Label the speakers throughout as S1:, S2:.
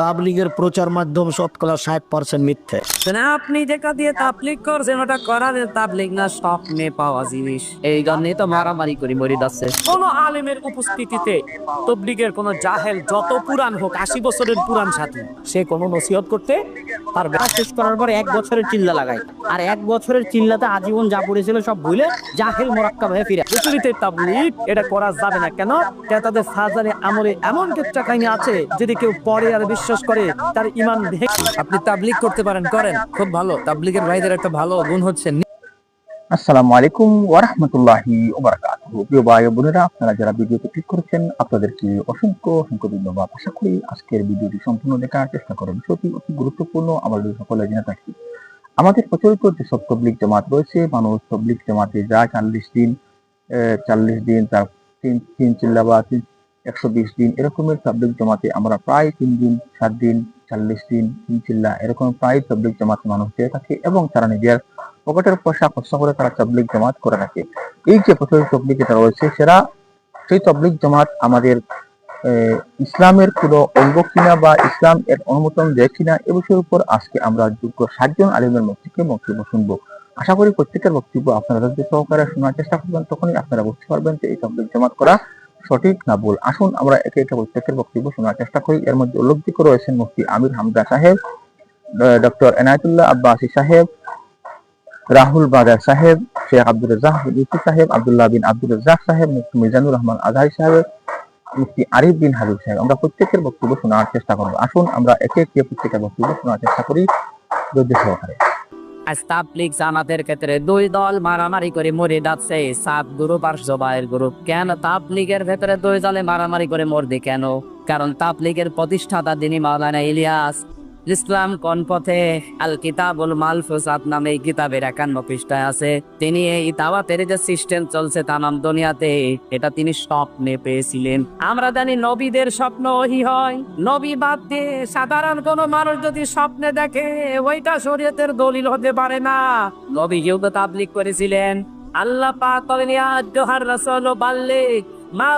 S1: তাবলিগের প্রচার মাধ্যম শতকরা ষাট পার্সেন্ট মিথ্যে।
S2: না আপনি যেটা দিয়ে তাবলিগ করছেন ওটা করার তাবলিগ না স্বপ্নে পাওয়া জিনিস। এই জন্যে তো মারামারি করি মরি যাচ্ছে।
S3: কোন আলেমের উপস্থিতিতে তবলিগের কোন জাহেল যত পুরান হোক আশি বছরের পুরান সাথী সে কোনো নসিহত করতে পারবে না।
S4: শেষ করার পর এক বছরের চিল্লা লাগাই আর এক বছরের চিল্লাতে আজীবন যা পড়েছিল সব ভুলে জাহেল মোরাক্কাব হয়ে ফিরে
S3: বিপরীতে তাবলিগ এটা করা যাবে না। কেন? কেন তাদের সাজারে আমলে এমন কেচ্চা কাহিনী আছে যদি কেউ পরে আর বিশ্বাস করে তার ইমান ভেঙে
S2: আপনি তাবলিগ করতে পারেন করেন। খুব ভালো। তাবলিগের ভাইদের একটা ভালো গুণ হচ্ছে
S5: আসসালামু আলাইকুম ওরহমতুল্লাহি ওবারাকাতুহু প্রিয় ভাই বোনেরা, আপনারা যারা ক্লিক করেছেন আপনাদেরকে অসংখ্য অসংখ্য ধন্যবাদ। আশা করি আজকের ভিডিওটি সম্পূর্ণ দেখার চেষ্টা করবেন। বিষয়টি অতি গুরুত্বপূর্ণ যদি সকলে জেনে থাকি আমাদের প্রচলিত যে সব তবলিক জামাত রয়েছে, মানুষ তবলিক জামাতে যায়, চল্লিশ দিন চল্লিশ দিন, তার তিন তিন চিল্লা বা তিন একশো বিশ দিন এরকমের জামাতে আমরা প্রায় তিন দিন, সাত দিন, চল্লিশ দিন চিল্লা এরকম প্রায় জামাতে মানুষ দিয়ে থাকে এবং তারা নিজের পকেটের পয়সা করে তারা জামাত করে থাকে এই যে প্রচলিত তবলিক যেটা রয়েছে সেই তবলিক জামাত আমাদের ইসলামের কোনো অঙ্গ কিনা বা ইসলাম এর অনুমোদন দেয় কিনা এ বিষয়ের উপর আজকে আমরা যোগ্য সাতজন আলিমের থেকে বক্তব্য শুনব। আশা করি প্রত্যেকের বক্তব্য আপনারা সহকারে শোনার চেষ্টা করবেন, তখনই আপনারা বুঝতে পারবেন যে এই তবলিক জামাত করা সঠিক না ভুল? আসুন আমরা একে একে প্রত্যেকের বক্তব্য শোনার চেষ্টা করি। এর মধ্যে উল্লেখযোগ্য রয়েছেন মুফতি আমির হামদা সাহেব ডক্টর এনায়তুল্লাহ আব্বাসী সাহেব, রাহুল বাজার সাহেব, শেখ আব্দুল রাজাক ইউসুফ সাহেব, আব্দুল্লাহ বিন আব্দুল রাজাক সাহেব, মুফতি মিজানুর রহমান আজহারি সাহেব, মুফতি আরিফ বিন হাবিব সাহেব। আমরা প্রত্যেকের বক্তব্য শোনার চেষ্টা করব। আসুন আমরা একে একে প্রত্যেকের বক্তব্য শোনার চেষ্টা করি ধৈর্য সহকারে।
S2: আজ তাবলিগ জামাতের ক্ষেত্রে দুই দল মারামারি করে মরে যাচ্ছে। সাত গ্রুপ আর জবাইয়ের গ্রুপ। কেন তাবলিগের ভেতরে দুই দলে মারামারি করে মরবে কেন? কারণ তাবলিগের প্রতিষ্ঠাতা তিনি মাওলানা ইলিয়াস। ইসলাম কোন পথে? আল কিতাবুল মালফুসাত নামে এই কিতাবের একান্ন পৃষ্ঠায় আছে, তিনি এই দাওয়াতের যে সিস্টেম চলছে তামাম দুনিয়াতে, এটা তিনি স্বপ্নে পেয়েছিলেন। আমরা জানি নবীদের স্বপ্ন ওহি হয়। নবী বাদ দিয়ে সাধারণ কোন মানুষ যদি স্বপ্নে দেখে, ওইটা শরীয়তের দলিল হতে পারে না। নবী কেউ তো তাবলিক করেছিলেন। আল্লাহ পাক বলেন, ইয়া আইয়ুহার রাসূল, বাল্লিগ। মা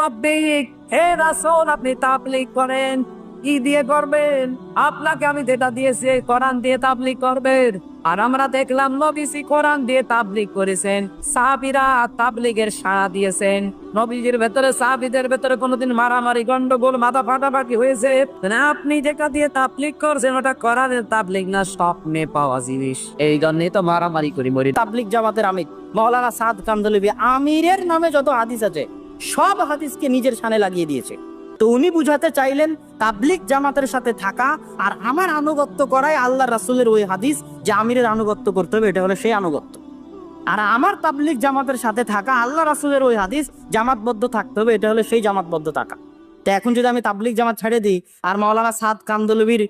S2: রাব্বিক। হে রাসূল, আপনি তাবলিগ করেন। কি দিয়ে করবেন? আপনাকে আমি যেটা দিয়েছি কোরআন দিয়ে তাবলিগ করবেন। আর আমরা দেখলাম নবীজি কোরআন দিয়ে তাবলিগ করেছেন। সাহাবীরা তাবলিগের সাড়া দিয়েছেন। নবীজির ভেতরে, সাহাবীদের ভেতরে কোনোদিন মারামারি, গন্ডগোল মাথা ফাটাফাটি হয়েছে। না আপনি যেটা দিয়ে তাবলিগ করছেন, ওটা করার তাবলিগ না, স্বপ্নে পাওয়া জিনিস। এই জন্যই তো মারামারি করি, মরি।
S4: তাবলিক জামাতের আমির, মৌলানা সাদ কামদলবি আমিরের নামে যত হাদিস আছে, সব হাদিসকে নিজের সানে লাগিয়ে দিয়েছে। তো উনি বুঝাতে চাইলেন তাবলিক জামাতের সাথে থাকা আর আমার আনুগত্য করাই আল্লাহ রাসুলের ওই হাদিস যে আমিরের আনুগত্য করতে হবে, এটা হলো সেই আনুগত্য। আর আমার তাবলিক জামাতের সাথে থাকা আল্লাহ রাসুলের ওই হাদিস জামাতবদ্ধ থাকতে হবে, এটা হলো সেই জামাতবদ্ধ থাকা। তো এখন যদি আমি তাবলিক জামাত ছেড়ে দিই আর মাওলানা সাদ কামদলবির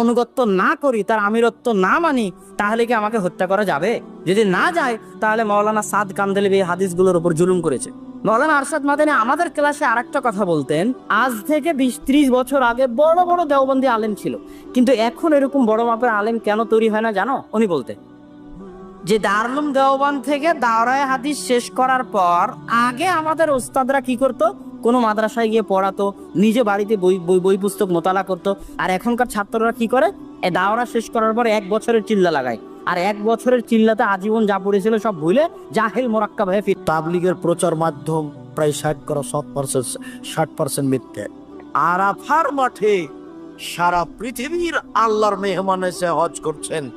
S4: অনুগত্য না করি, তার আমিরত্ব না মানি, তাহলে কি আমাকে হত্যা করা যাবে? যদি না যায়, তাহলে মাওলানা সাদ কামদলবি হাদিসগুলোর উপর জুলুম করেছে। মাওলানা আরশাদ মাদানি আমাদের ক্লাসে আরেকটা কথা বলতেন, আজ থেকে বিশ ত্রিশ বছর আগে বড় বড় দেওবন্দি আলেম ছিল। কিন্তু এখন এরকম বড় মাপের আলেম কেন তৈরি হয় না জানো? উনি বলতেন, যে দারুলুম দেওবান থেকে দাওরায় হাদিস শেষ করার পর আগে আমাদের ওস্তাদরা কি করতো? কোনো মাদ্রাসায় গিয়ে পড়াতো, নিজে বাড়িতে বই বই বই পুস্তক মোতালা করতো। আর এখনকার ছাত্ররা কি করে? দাওরা শেষ করার পর এক বছরের চিল্লা লাগায়। আর এক বছরের চিল্লাতে আজীবন যা পড়েছিল সব ভুলে জাহেল মোরাক্কা হয়ে ফিরে
S1: তাবলিগের প্রচার মাধ্যম প্রায় ষাট করা শত পার্সেন্ট ষাট পার্সেন্ট মিথ্যে। আরাফার মাঠে সারা পৃথিবীর আল্লাহর মেহমান এসে হজ করছেন।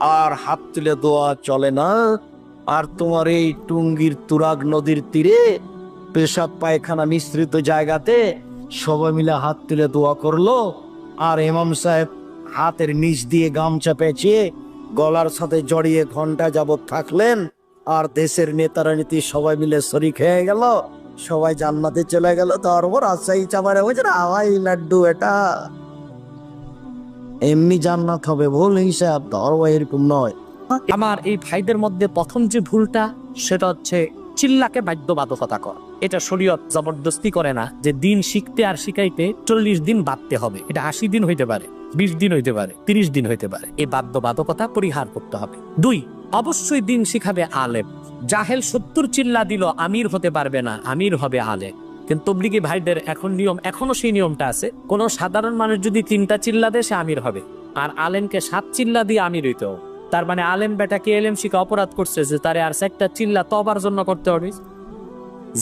S1: আর হাত তুলে দোয়া চলে না। আর তোমার এই টুঙ্গির তুরাগ নদীর তীরে পেশাব পায়খানা মিশ্রিত জায়গাতে সবাই মিলে হাত তুলে দোয়া করল, আর ইমাম সাহেব হাতের নিচ দিয়ে গামছা পেঁচিয়ে গলার সাথে জড়িয়ে ঘণ্টা যাবৎ থাকলেন, আর দেশের নেতারা নীতি সবাই মিলে শরিক হয়ে গেল, সবাই জান্নাতে চলে গেল। তারপর আশাই চাপারে বলছে, না লাড্ডু এটা। এমনি জান্নাত হবে ভুল হিসাব, ধর্ম এরকম নয়।
S3: আমার এই ভাইদের মধ্যে প্রথম যে ভুলটা, সেটা হচ্ছে চিল্লাকে বাধ্যবাধকতা কর। এটা শরীয়ত জবরদস্তি করে না যে দিন শিখতে আর শিখাইতে চল্লিশ দিন বাঁধতে হবে। এটা আশি দিন হইতে পারে, বিশ দিন হইতে পারে, তিরিশ দিন হইতে পারে। এই বাধ্যবাধকতা পরিহার করতে হবে। দুই, অবশ্যই দিন শিখাবে আলেম। জাহেল সত্তর চিল্লা দিল, আমির হতে পারবে না, আমির হবে আলেম। কিন্তু তবলিগি ভাইদের এখন নিয়ম, এখনও সেই নিয়মটা আছে, কোন সাধারণ মানুষ যদি তিনটা চিল্লা দেয় সে আমির হবে। আর আলেমকে সাত চিল্লা দিয়ে আমির হইতে হবে। তার মানে আলেম বেটাকে এলেম শিখে অপরাধ করছে যে তারে আর একটা চিল্লা তবার জন্য করতে হবে।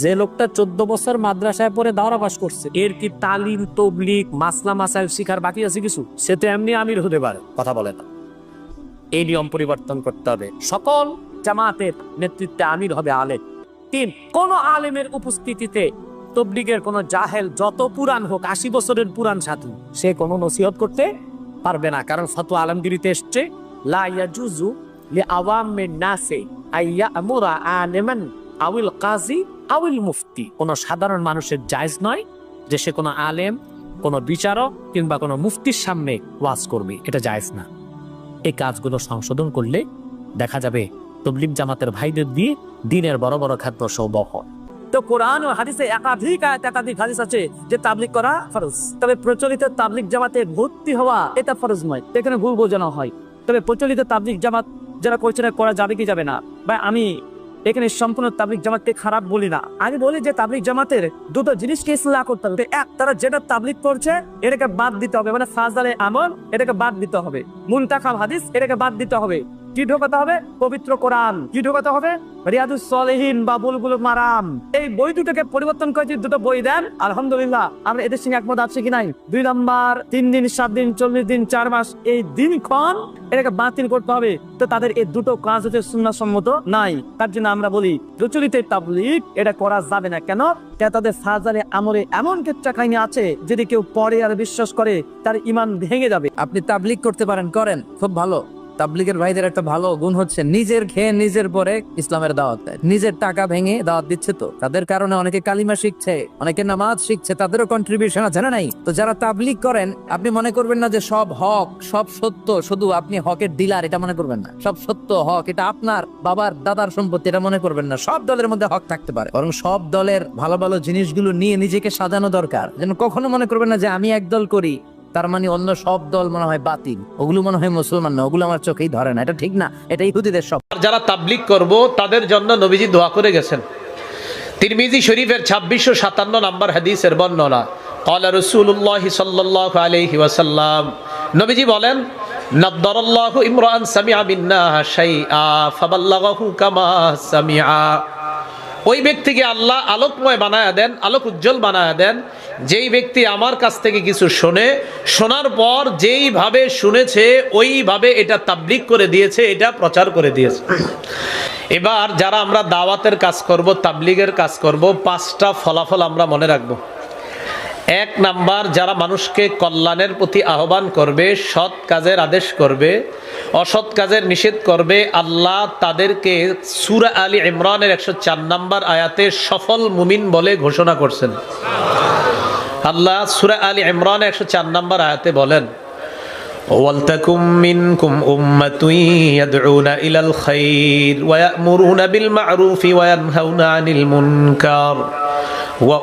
S3: যে লোকটা চোদ্দ বছর মাদ্রাসায় পড়ে দাওরা পাস করছে, এর কি তালিম তবলিক মাসলা, মাসাইল শিখার বাকি আছে কিছু? সে তো এমনি আমির হতে পারে, কথা বলে না। এই নিয়ম পরিবর্তন করতে হবে। সকল জামাতের নেতৃত্বে আমির হবে আলেম। তিন, কোন আলেমের উপস্থিতিতে তবলিগের কোন জাহেল যত পুরাণ হোক, আশি বছরের পুরাণ সাথী সে কোনো নসিহত করতে পারবে না। কারণ ফতোয়া আলমগিরিতে এসছে লা ইয়াজুজু লি আওয়ামিন নাসি আইয়া আমুরা আলিমান আউল কাজী আউল মুফতি কোন সাধারণ মানুষের জায়েজ নয় যে সে কোনো আলেম, কোনো বিচারক কিংবা কোনো মুফতির সামনে ওয়াজ করবে। এটা জায়েজ না। এই কাজগুলো সংশোধন করলে দেখা যাবে তবলিগ জামাতের ভাইদের দিয়ে দিনের বড় বড় খাদ্য সৌবহ তো কোরআন ও হাদিসে একাধিক আয়াত, একাধিক হাদিস আছে যে তাবলিগ করা ফরজ। তবে প্রচলিত তাবলিগ জামাতে ভর্তি হওয়া এটা ফরজ নয়। এখানে ভুল বোঝানো হয়। তবে প্রচলিত তাবলিক জামাত যারা করছে করা যাবে কি যাবে না? বা আমি এখানে সম্পূর্ণ তাবলিক জামাতকে খারাপ বলি না। আমি বলি যে তাবলিক জামাতের দুটো জিনিসকে ইসলাম করতে হবে। এক, তারা যেটা তাবলিক করছে, এটাকে বাদ দিতে হবে। মানে ফাজালে আমল, এটাকে বাদ দিতে হবে। মুন্তাখাব হাদিস, এটাকে বাদ দিতে হবে। কি ঢোকাতে হবে? পবিত্র কোরআন। কি ঢোকাতে হবে? রিয়াদুস সলেহিন বা বুলবুল মারাম। এই বই দুটোকে পরিবর্তন করে যদি দুটো বই দেন, আলহামদুলিল্লাহ, আমরা এদের সঙ্গে একমত আছে কি নাই? দুই নাম্বার, তিন দিন, সাত দিন, চল্লিশ দিন, চার মাস, এই দিনক্ষণ এটাকে বাতিল করতে হবে। তো তাদের এই দুটো কাজ হচ্ছে সম্মত নাই। তার জন্য আমরা বলি, প্রচলিত তাবলিগ, এটা করা যাবে না। কেন? তাদের সাজারে আমলে এমন কেচ্চা কাহিনী আছে, যদি কেউ পরে আর বিশ্বাস করে, তার ইমান ভেঙে যাবে।
S2: আপনি তাবলিগ করতে পারেন, করেন, খুব ভালো। তাবলিগের ভাইদের একটা ভালো গুণ হচ্ছে নিজের খেয়ে নিজের পরে ইসলামের দাওয়াত দেয়। নিজের টাকা ভেঙে দাওয়াত দিচ্ছে তো। তাদের কারণে অনেকে কালিমা শিখছে, অনেকে নামাজ শিখছে, তাদেরও কন্ট্রিবিউশন আছে না নাই? তো যারা তাবলিগ করেন, আপনি মনে করবেন না যে সব হক, সব সত্য, শুধু আপনি হকের ডিলার এটা মনে করবেন না। সব সত্য হক, এটা আপনার বাবার দাদার সম্পত্তি, এটা মনে করবেন না। সব দলের মধ্যে হক থাকতে পারে। বরং সব দলের ভালো ভালো জিনিসগুলো নিয়ে নিজেকে সাজানো দরকার। যেন কখনো মনে করবেন না যে আমি এক দল করি তার মানে অন্য সব দল মনে হয় বাতিল। ওগুলো মনে হয় মুসলমান না, ওগুলো আমার চোখেই ধরে না। এটা ঠিক না, এটা ইহুদিদের সব।
S6: যারা তাবলিক করব, তাদের জন্য নবীজি দোয়া করে গেছেন। তিরমিজি শরীফের ছাব্বিশশো সাতান্ন নম্বর হাদিসের বর্ণনা কলা রসুল্লাহ সাল্লাহ আলহি ওয়াসাল্লাম। নবীজি বলেন, নদ্দরল্লাহ ইমরান সামিয়া বিন্না শাইআ ফাবাল্লাহু কামা সামিয়া ওই ব্যক্তিকে আল্লাহ আলোকময় বানায়া দেন, আলোক উজ্জ্বল বানায়া দেন। যেই ব্যক্তি আমার কাছ থেকে কিছু শোনে, শোনার পর যেইভাবে শুনেছে, ওইভাবে এটা তাবলিক করে দিয়েছে, এটা প্রচার করে দিয়েছে। এবার যারা আমরা দাওয়াতের কাজ করব, তাবলিগের কাজ করব, পাঁচটা ফলাফল আমরা মনে রাখব। এক নাম্বার যারা মানুষকে কল্যাণের প্রতি আহ্বান করবে সৎ কাজের আদেশ করবে অসৎ কাজের নিষেধ করবে আল্লাহ তাদেরকে সুরা আলী ইমরানের একশো চার নাম্বার আয়াতে সফল মুমিন বলে ঘোষণা করছেন আল্লাহ সুরা আলী ইমরান একশো চার নাম্বার আয়াতে বলেন ولتكن منكم أمة يدعون إلى الخير ويأمرون بالمعروف وينهون عن المنكر ওয়া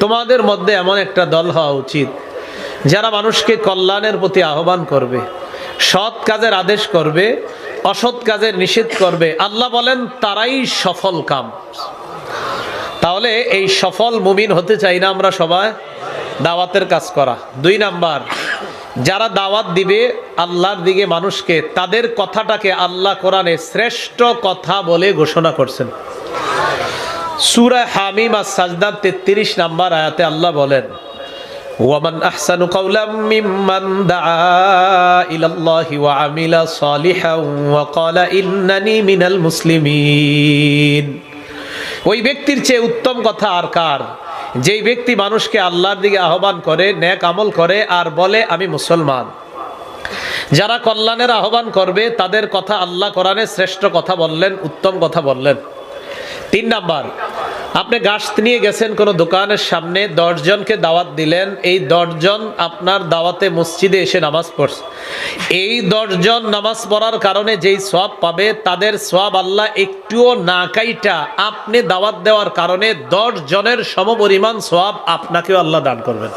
S6: তোমাদের মধ্যে এমন একটা দল হওয়া উচিত, যারা মানুষকে কল্যাণের প্রতি আহ্বান করবে, সৎ কাজের আদেশ করবে, অসৎ কাজের নিষেধ করবে। আল্লাহ বলেন, তারাই সফল কাম। তাহলে এই সফল মুমিন হতে চাই না আমরা সবাই? দাওয়াতের কাজ করা। দুই নাম্বার যারা দাওয়াত দিবে আল্লাহর দিকে মানুষকে, তাদের কথাটাকে আল্লাহ কোরআনে শ্রেষ্ঠ কথা বলে ঘোষণা করছেন। সুরা হামিম আর সাজদার তেত্রিশ নাম্বার আয়াতে আল্লাহ বলেন, ওয়ামান আহসানু কাওলাম মিম্মান দাআ আমিলা সালিহান ওয়া মিনাল মুসলিমিন। ওই ব্যক্তির চেয়ে উত্তম কথা আর কার? যেই ব্যক্তি মানুষকে আল্লাহর দিকে আহ্বান করে, ন্যাক আমল করে আর বলে, আমি মুসলমান। যারা কল্যাণের আহ্বান করবে, তাদের কথা আল্লাহ কোরআনে শ্রেষ্ঠ কথা বললেন, উত্তম কথা বললেন। তিন নাম্বার আপনি গাছ নিয়ে গেছেন কোনো দোকানের সামনে, দশজনকে দাওয়াত দিলেন, এই দশজন আপনার দাওয়াতে মসজিদে এসে নামাজ পড়ছে। এই দশজন নামাজ পড়ার কারণে যেই সব পাবে, তাদের সব আল্লাহ একটুও না কাইটা আপনি দাওয়াত দেওয়ার কারণে দশ জনের সমপরিমাণ সব আপনাকেও আল্লাহ দান করবেন।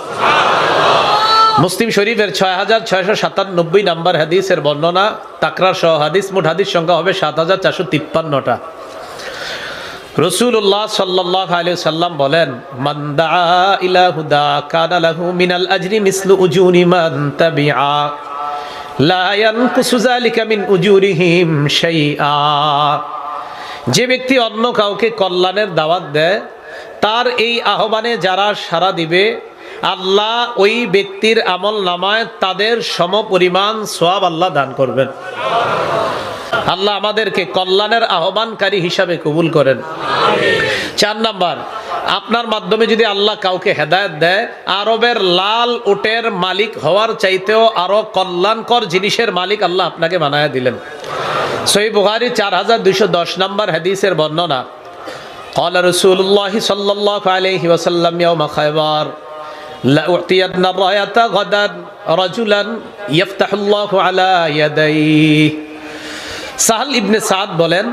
S6: মুসলিম শরীফের ছয় হাজার ছয়শো সাতানব্বই নাম্বার হাদিসের বর্ণনা, তাকরার সহ হাদিস, মোট হাদিস সংখ্যা হবে সাত হাজার চারশো তিপ্পান্নটা। রসুল্লাহ সাল্লাহ আলী সাল্লাম বলেন, মান দাআ ইলা হুদা কানা মিনাল আজরি মিসলু উজুরি মান তাবিআ। লা ইয়ানকুসু যালিকা মিন উজুরিহিম শাইআ। যে ব্যক্তি অন্য কাউকে কল্যাণের দাওয়াত দেয়, তার এই আহ্বানে যারা সাড়া দিবে, আল্লাহ ওই ব্যক্তির আমল নামায় তাদের সমপরিমাণ সোয়াব আল্লাহ দান করবেন। আল্লাহ আমাদেরকে কল্যাণের আহ্বানকারী হিসাবে কবুল করেন চার নাম্বার আপনার মাধ্যমে যদি আল্লাহ কাউকে হেদায়েত দেয় আরবের লাল ওটের মালিক হওয়ার চাইতেও আরো কল্যাণকর জিনিসের মালিক আল্লাহ আপনাকে বানায় দিলেন সই বুহারি চার হাজার দুইশো দশ নম্বর হাদিসের বর্ণনা قال رسول الله صلى الله عليه وسلم يوم خيبر لأعطين الراية غدا رجلا يفتح الله على يديه সাহাল ইবনে সাদ বলেন,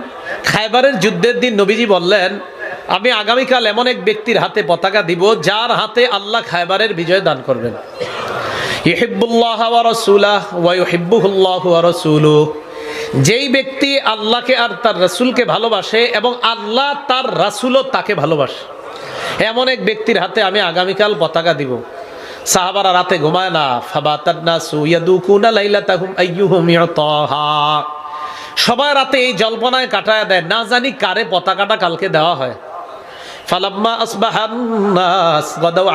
S6: খাইবারের যুদ্ধের দিন নবীজি বললেন, আমি আগামীকাল এমন এক ব্যক্তির হাতে পতাকা দিব, যার হাতে আল্লাহ খাইবারের বিজয় দান করবেন। যেই ব্যক্তি আল্লাহকে আর তার রাসূলকে ভালোবাসে এবং আল্লাহ তার রাসূলও তাকে ভালোবাসে, এমন এক ব্যক্তির হাতে আমি আগামীকাল পতাকা দিব। সাহাবারা রাতে ঘুমায় না, ফাবাতান্নাসু ইয়াদুকুনা লাইলাতাহুম আইয়ুহুম ইউতাহা। সবাই রাতে এই জল্পনায় কাটায় দেয়, না জানি কারে পতাকাটা কালকে দেওয়া হয়।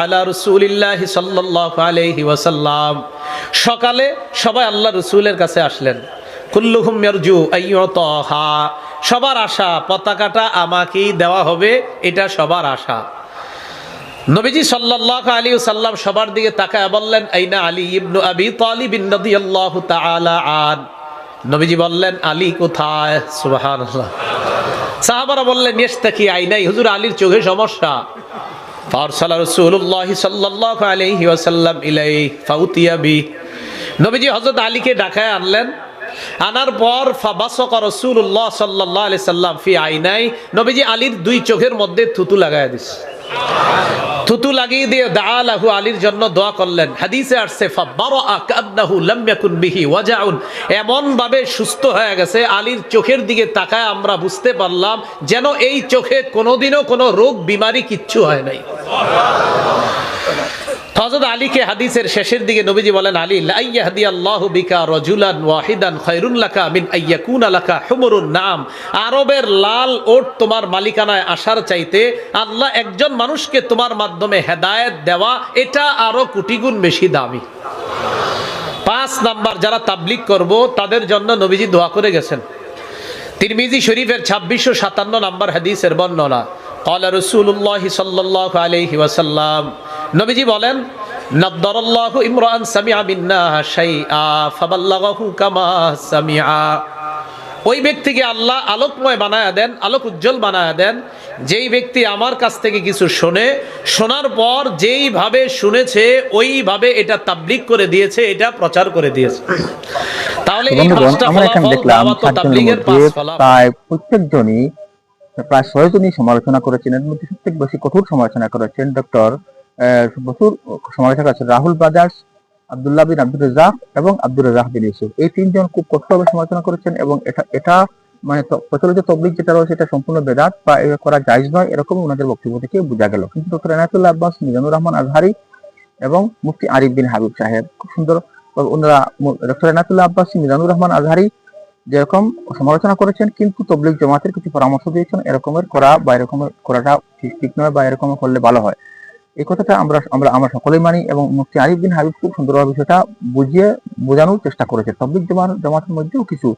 S6: আলা সকালে সবাই আল্লাহ রসুলের কাছে আসলেন। সবার আশা, পতাকাটা আমাকেই দেওয়া হবে, এটা সবার আশা। নবীজি সাল্লাল্লাহু আলাইহি সাল্লাম সবার দিকে তাকায় বললেন, আইনা আলী ইবনু আবি তালিব আন। নবীজি বললেন, আলী কোথায়? সুবহানাল্লাহ। সাহাবারা বললেন ইস্তাকি আইনাই হুজুর আলীর চোখে সমস্যা। ফারসালা রাসূলুল্লাহ সাল্লাল্লাহু আলাইহি ওয়াসাল্লাম ইলাই ফাউতিয়া বি। নবীজি হযরত আলীকে ডাকায় আনলেন। আনার পর ফাবাসকা রাসূলুল্লাহ সাল্লাল্লাহু আলাইহি সাল্লাম ফি আইনাই নবীজি আলীর দুই চোখের মধ্যে থুতু লাগায় দিছে। থুতু লাগিয়ে দিয়ে দাহু আলীর জন্য দোয়া করলেন। হাদিসে আসছে এমন ভাবে সুস্থ হয়ে গেছে, আলীর চোখের দিকে তাকায় আমরা বুঝতে পারলাম যেন এই চোখে কোনোদিনও কোনো রোগ, বিমারি কিচ্ছু হয় নাই। হজরত আলীকে হাদিসের শেষের দিকে নবীজি বলেন, আলী লাইয়াহাদি আল্লাহ বিকা রজুলান ওয়াহিদান খৈরুল্লাকা মিন আইয়াকুন আলাকা হুমরুন নাম আরবের লাল ওট তোমার মালিকানায় আসার চাইতে আল্লাহ একজন মানুষকে তোমার মাধ্যমে হেদায়ত দেওয়া, এটা আরও কুটিগুণ বেশি দামি। পাঁচ নাম্বার, যারা তাবলিক করব, তাদের জন্য নবীজি দোয়া করে গেছেন। তিরমিজি শরীফের ছাব্বিশশো সাতান্ন নাম্বার হাদিসের বর্ণনা কলা রসুল্লাহ সাল্লাহ আলহি ওয়াসাল্লাম। নবীজি বলেন নদ্দরাল্লাহু ইমরান সামিআ মিন্না শাইআ ফাবাল্লাগাহু কামা সামিআ। ওই ব্যক্তিকে আল্লাহ আলোকময় বানায়া দেন আলোক উজ্জ্বল বানায়া দেন। যেই ব্যক্তি আমার কাছ থেকে কিছু শোনে শোনার পর যেইভাবে শুনেছে ওইভাবে এটা তাবলিগ করে দিয়েছে এটা প্রচার করে দিয়েছে। তাহলে এই পাঁচটা
S5: আমরা এখানে
S6: ফলাফল
S5: দেখলাম
S6: দাওয়াত ও
S5: সাতজনের
S6: পাঁচ ফলাফল।
S5: প্রায় প্রত্যেকজনই প্রায় ছয়জনই সমালোচনা করেছেন এর মধ্যে সবথেকে বেশি কঠোর সমালোচনা করেছেন ডক্টর সমালোচনা করেছেন রাহুল ব্রাদার্স আব্দুল্লাহ বিন আব্দুল রাজাক এবং আব্দুল রাজাক বিন ইউসুফ। এই তিনজন খুব কঠোরভাবে সমালোচনা করেছেন এবং এটা এটা মানে প্রচলিত তবলিগ যেটা রয়েছে এটা সম্পূর্ণ বেদাত বা করা জায়জ নয় এরকম ওনাদের বক্তব্য থেকে বোঝা গেল। কিন্তু ডক্টর এনায়তুল্লাহ আব্বাস মিজানুর রহমান আজহারি এবং মুফতি আরিফ বিন হাবিব সাহেব, খুব সুন্দর ওনারা ডক্টর এনায়তুল্লাহ আব্বাস মিজানুর রহমান আজহারি যেরকম সমালোচনা করেছেন কিন্তু তবলিক জমাতের কিছু পরামর্শ দিয়েছেন, এরকমের করা বা এরকমের করাটা ঠিক ঠিক নয় বা এরকম করলে ভালো হয়। এই কথাটা আমরা আমরা আমরা সকলেই মানি এবং মুফতি আরিফ বিন হাবিব খুব সুন্দরভাবে বিষয়টা বুঝিয়ে, বোঝানোর চেষ্টা করেছে। তবলিক জমা জমাতের মধ্যেও কিছু,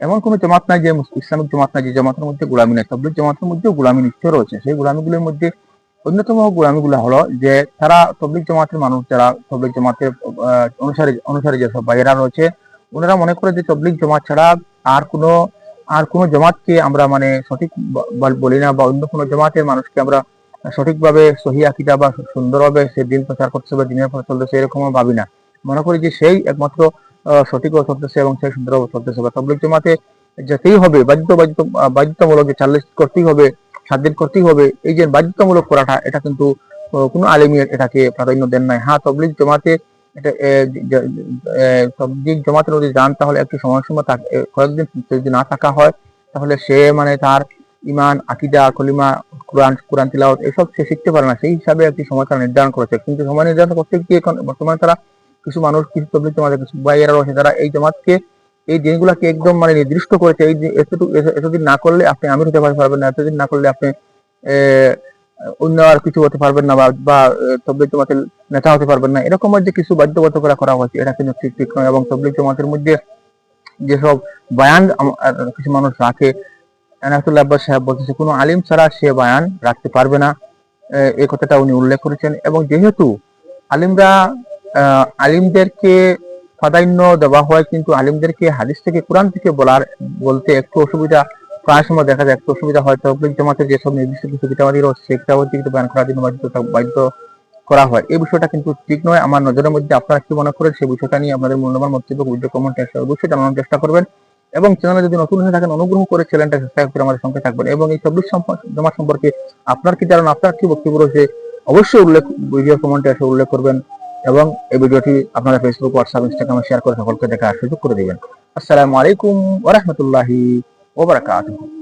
S5: এমন কোনো জমাত নাই যে ইসলামিক জমাত নাই যে জমাতের মধ্যে গোলামি নাই। তবলিগ জমাতের মধ্যেও গোলামি নিশ্চয় রয়েছে। সেই গোলামিগুলোর মধ্যে অন্যতম গোলামিগুলো হলো যে তারা তবলিক জমাতের মানুষ, যারা তবলিক জমাতের অনুসারী অনুসারী যেসব ভাইয়েরা রয়েছে, ওনারা মনে করে যে তবলিক জমাত ছাড়া আর কোনো আর কোনো জমাতকে আমরা মানে সঠিক বলি না বা অন্য কোনো জমাতের মানুষকে আমরা সঠিকভাবে সহি আকিদা বা সুন্দরভাবে সে দিন প্রচার করতে হবে দিনের পথে চলতেছে এরকম ভাবি না। মনে করি যে সেই একমাত্র সঠিকভাবে চলতেছে এবং সেই সুন্দরভাবে চলতেছে। বা তবলিগ জমাতে যেতেই হবে বাধ্য বাধ্য বাধ্যতামূলক যে চাল্লিশ করতেই হবে সাত দিন করতেই হবে এই যে বাধ্যতামূলক করাটা এটা কিন্তু কোনো আলিমিয়ত এটাকে প্রাধান্য দেন নাই। হ্যাঁ তবলিগ জমাতে এটা আহ, জ- আহ, তবলিগ জমাতের যদি যান তাহলে একটু সময়সীমা কয়েকদিন যদি না থাকা হয় তাহলে সে মানে তার ইমান আকিদা, কলিমা, কোরআন কোরআন তিলাওয়াত, এসব সে শিখতে পারে না। সেই হিসাবে একটি সময় তারা নির্ধারণ করেছে। কিন্তু সময় নির্ধারণ করতে গিয়ে এখন বর্তমানে তারা কিছু মানুষ, কিছু তবলিগ জমাতে কিছু ভাইয়েরা রয়েছে, তারা এই জমাতকে, এই দিনগুলোকে একদম মানে নির্দিষ্ট করেছে। এই এতটুকু এতদিন না করলে আপনি আমির হতে পারবেন না। এতদিন না করলে আপনি অন্য আর কিছু হতে পারবেন না বা তবলিগ জমাতের নেতা হতে পারবেন না। এরকম যে কিছু বাধ্যবাধকতা করা হয়েছে, এটা কিন্তু ঠিক ঠিক নয়। এবং তবলিগ জমাতের মধ্যে যেসব বয়ান কিছু মানুষ রাখে এনায়তুল্লাহ সাহেব বলতেছে কোনো আলিম ছাড়া সে বয়ান রাখতে পারবে না। এই কথাটা উনি উল্লেখ করেছেন এবং যেহেতু আলিমরা আলিমদেরকে প্রাধান্য দেওয়া হয়, কিন্তু আলিমদেরকে হাদিস থেকে, কোরআন থেকে বলার, বলতে একটু অসুবিধা, প্রায় সময় দেখা যায় একটু অসুবিধা হয়। তবলিগ জামাতের যেসব নির্দিষ্ট কিছু কিতাবাদি রয়েছে, সেই কিন্তু বয়ান করার জন্য বাধ্য করা হয়। এই বিষয়টা কিন্তু ঠিক নয়। আমার নজরের মধ্যে আপনারা কি মনে করেন সেই বিষয়টা নিয়ে আপনাদের মূল্যবান মন্তব্য ভিডিও কমেন্ট অবশ্যই জানানোর চেষ্টা করবেন। এবং চ্যানেলে যদি নতুন হয়ে থাকেন, অনুগ্রহ করে চ্যানেলটা সাবস্ক্রাইব করে আমাদের সঙ্গে থাকবেন। এবং এই চব্বিশ জমা সম্পর্কে আপনার কি ধারণা, আপনার কি বক্তব্য রয়েছে, অবশ্যই উল্লেখ ভিডিও কমেন্টে এসে উল্লেখ করবেন এবং এই ভিডিওটি আপনারা ফেসবুক হোয়াটসঅ্যাপ ইনস্টাগ্রামে শেয়ার করে সকলকে দেখার সুযোগ করে দেবেন। আসসালামু আলাইকুম ওরহমতুল্লাহি ওবরাকাতুহু